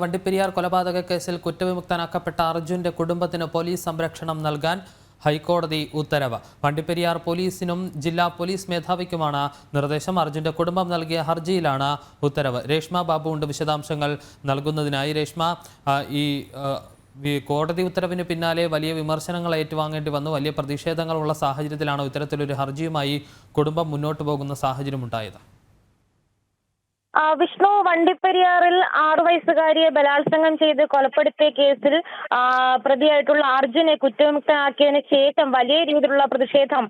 വണ്ടിപ്പെരിയാർ കൊലപാതക കേസിൽ കുറ്റവിമുക്തനാക്കപ്പെട്ട അർജുന്റെ കുടുംബത്തിന് പോലീസ് സംരക്ഷണം നൽകാൻ ഹൈക്കോടതി ഉത്തരവ്. വണ്ടിപ്പെരിയാർ പോലീസിനും ജില്ലാ പോലീസ് മേധാവിക്കുമാണ് നിർദ്ദേശം. അർജുന്റെ കുടുംബം നൽകിയ ഹർജിയിലാണ് ഉത്തരവ്. രേഷ്മ ബാബു ഉണ്ട് വിശദാംശങ്ങൾ നൽകുന്നതിനായി രേഷ്മ ഈ കോടതി ഉത്തരവിന് പിന്നാലെ വലിയ വിമർശനങ്ങൾ ഏറ്റുവാങ്ങേണ്ടി വന്നു. വലിയ പ്രതിഷേധങ്ങളുള്ള സാഹചര്യത്തിലാണ് ഇത്തരത്തിലൊരു ഹർജിയുമായി കുടുംബം മുന്നോട്ട് പോകുന്ന സാഹചര്യം ഉണ്ടായത് ആ, വിഷ്ണു വണ്ടിപ്പെരിയാറിൽ ആറു വയസ്സുകാരിയെ ബലാത്സംഗം ചെയ്ത് കൊലപ്പെടുത്തിയ കേസിൽ പ്രതിയായിട്ടുള്ള അർജുനെ കുറ്റവിമുക്തനാക്കിയതിനു ശേഷം വലിയ രീതിയിലുള്ള പ്രതിഷേധം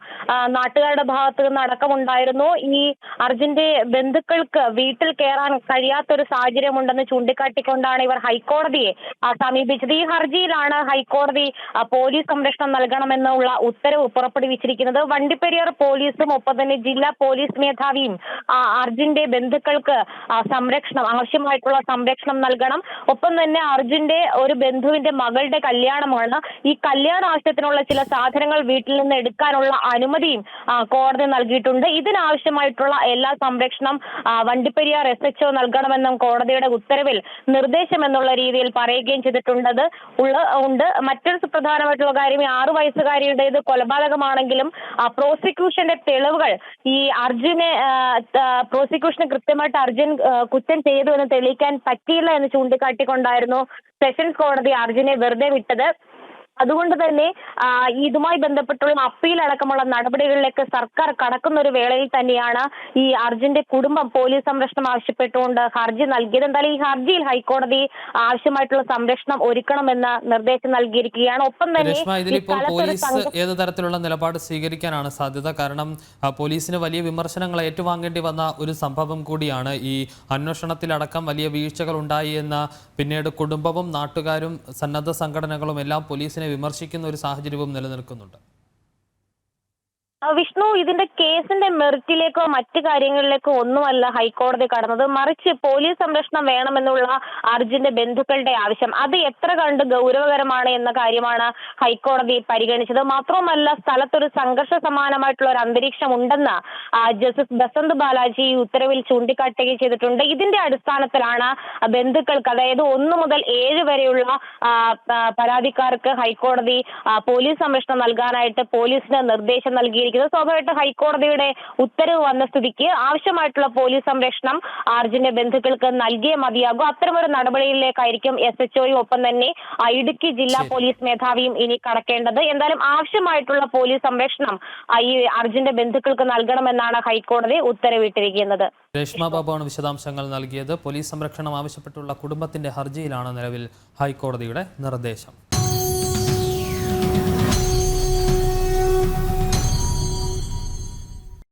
നാട്ടുകാരുടെ ഭാഗത്ത് നിന്ന് അടക്കമുണ്ടായിരുന്നു. ഈ അർജുന്റെ ബന്ധുക്കൾക്ക് വീട്ടിൽ കയറാൻ കഴിയാത്തൊരു സാഹചര്യമുണ്ടെന്ന് ചൂണ്ടിക്കാട്ടിക്കൊണ്ടാണ് ഇവർ ഹൈക്കോടതിയെ സമീപിച്ചത്. ഈ ഹർജിയിലാണ് ഹൈക്കോടതി പോലീസ് സംരക്ഷണം നൽകണമെന്നുള്ള ഉത്തരവ് പുറപ്പെടുവിച്ചിരിക്കുന്നത്. വണ്ടിപ്പെരിയാർ പോലീസും ഒപ്പം തന്നെ ജില്ലാ പോലീസ് മേധാവിയും അർജുന്റെ ബന്ധുക്കൾക്ക് സംരക്ഷണം ആവശ്യമായിട്ടുള്ള സംരക്ഷണം നൽകണം. ഒപ്പം തന്നെ അർജുന്റെ ഒരു ബന്ധുവിന്റെ മകളുടെ കല്യാണമാണ്. ഈ കല്യാണ ആവശ്യത്തിനുള്ള ചില സാധനങ്ങൾ വീട്ടിൽ നിന്ന് എടുക്കാനുള്ള അനുമതിയും കോടതി നൽകിയിട്ടുണ്ട്. ഇതിനാവശ്യമായിട്ടുള്ള എല്ലാ സംരക്ഷണം വണ്ടിപ്പെരിയാർ എസ് എച്ച്ഒ നൽകണമെന്നും കോടതിയുടെ ഉത്തരവിൽ നിർദ്ദേശം എന്നുള്ള രീതിയിൽ പറയുകയും ചെയ്തിട്ടുണ്ടത് ഉള്ള ഉണ്ട്. മറ്റൊരു സുപ്രധാനമായിട്ടുള്ള കാര്യം ഈ ആറു വയസ്സുകാരിയുടേത് കൊലപാതകമാണെങ്കിലും പ്രോസിക്യൂഷന്റെ തെളിവുകൾ ഈ അർജുനെ പ്രോസിക്യൂഷന് കൃത്യമായിട്ട് അർജുൻ ആ, കുറ്റം ചെയ്തു എന്ന് തെളിയിക്കാൻ പറ്റിയില്ല എന്ന് ചൂണ്ടിക്കാട്ടിക്കൊണ്ടായിരുന്നു സെഷൻസ് കോടതി അർജുനെ വെറുതെ വിട്ടത്. അതുകൊണ്ട് തന്നെ ഇതുമായി ബന്ധപ്പെട്ടുള്ള അപ്പീൽ അടക്കമുള്ള നടപടികളിലേക്ക് സർക്കാർ കടക്കുന്ന ഒരു വേളയിൽ തന്നെയാണ് ഈ അർജുന്റെ കുടുംബം പോലീസ് സംരക്ഷണം ആവശ്യപ്പെട്ടുകൊണ്ട് ഹർജി നൽകിയത്. എന്തായാലും ഈ ഹർജിയിൽ ഹൈക്കോടതി ആവശ്യമായിട്ടുള്ള സംരക്ഷണം ഒരുക്കണമെന്ന് നിർദ്ദേശം നൽകിയിരിക്കുകയാണ്. ഒപ്പം തന്നെ ഇതിലിപ്പോൾ പോലീസ് ഏത് തരത്തിലുള്ള നിലപാട് സ്വീകരിക്കാനാണ് സാധ്യത? കാരണം പോലീസിന് വലിയ വിമർശനങ്ങൾ ഏറ്റുവാങ്ങേണ്ടി വന്ന ഒരു സംഭവം കൂടിയാണ് ഈ അന്വേഷണത്തിലടക്കം വലിയ വീഴ്ചകൾ ഉണ്ടായി എന്ന പിന്നീട് കുടുംബവും നാട്ടുകാരും സന്നദ്ധ സംഘടനകളും എല്ലാം പോലീസിനെ വിമർശിക്കുന്ന ഒരു സാഹചര്യവും നിലനിൽക്കുന്നുണ്ട്. വിഷ്ണു ഇതിന്റെ കേസിന്റെ മെറിറ്റിലേക്കോ മറ്റു കാര്യങ്ങളിലേക്കോ ഒന്നുമല്ല ഹൈക്കോടതി കടന്നത്. മറിച്ച് പോലീസ് സംരക്ഷണം വേണമെന്നുള്ള അർജുന്റെ ബന്ധുക്കളുടെ ആവശ്യം. അത് എത്ര കണ്ട് ഗൗരവകരമാണ് എന്ന കാര്യമാണ് ഹൈക്കോടതി പരിഗണിച്ചത്. മാത്രവുമല്ല സ്ഥലത്തൊരു സംഘർഷ സമാനമായിട്ടുള്ള ഒരു അന്തരീക്ഷം ഉണ്ടെന്ന് ജസ്റ്റിസ് ബസന്ത് ബാലാജി ഉത്തരവിൽ ചൂണ്ടിക്കാട്ടുകയും ചെയ്തിട്ടുണ്ട്. ഇതിന്റെ അടിസ്ഥാനത്തിലാണ് ബന്ധുക്കൾക്ക് അതായത് ഒന്ന് മുതൽ ഏഴ് വരെയുള്ള പരാതിക്കാർക്ക് ഹൈക്കോടതി പോലീസ് സംരക്ഷണം നൽകാനായിട്ട് പോലീസിന് നിർദ്ദേശം നൽകിയിരിക്കുന്നത്. സ്വാഭാവികമായിട്ട് ഹൈക്കോടതിയുടെ ഉത്തരവ് വന്ന സ്ഥിതിക്ക് ആവശ്യമായിട്ടുള്ള പോലീസ് സംരക്ഷണം ആർജിന്റെ ബന്ധുക്കൾക്ക് നൽകിയേ മതിയാകും. അത്തരമൊരു നടപടിയിലേക്കായിരിക്കും എസ് എച്ച് ഒയും ഒപ്പം തന്നെ ഇടുക്കി ജില്ലാ പോലീസ് മേധാവിയും ഇനി കടക്കേണ്ടത്. എന്തായാലും ആവശ്യമായിട്ടുള്ള പോലീസ് സംരക്ഷണം ഈ അർജുന്റെ ബന്ധുക്കൾക്ക് നൽകണമെന്നാണ് ഹൈക്കോടതി ഉത്തരവിട്ടിരിക്കുന്നത്. രേഷ്മ ബാബുവാണ് വിശദാംശങ്ങൾ നൽകിയത്. പോലീസ് സംരക്ഷണം ആവശ്യപ്പെട്ടുള്ള കുടുംബത്തിന്റെ ഹർജിയിലാണ് നിലവിൽ ഹൈക്കോടതിയുടെ നിർദ്ദേശം.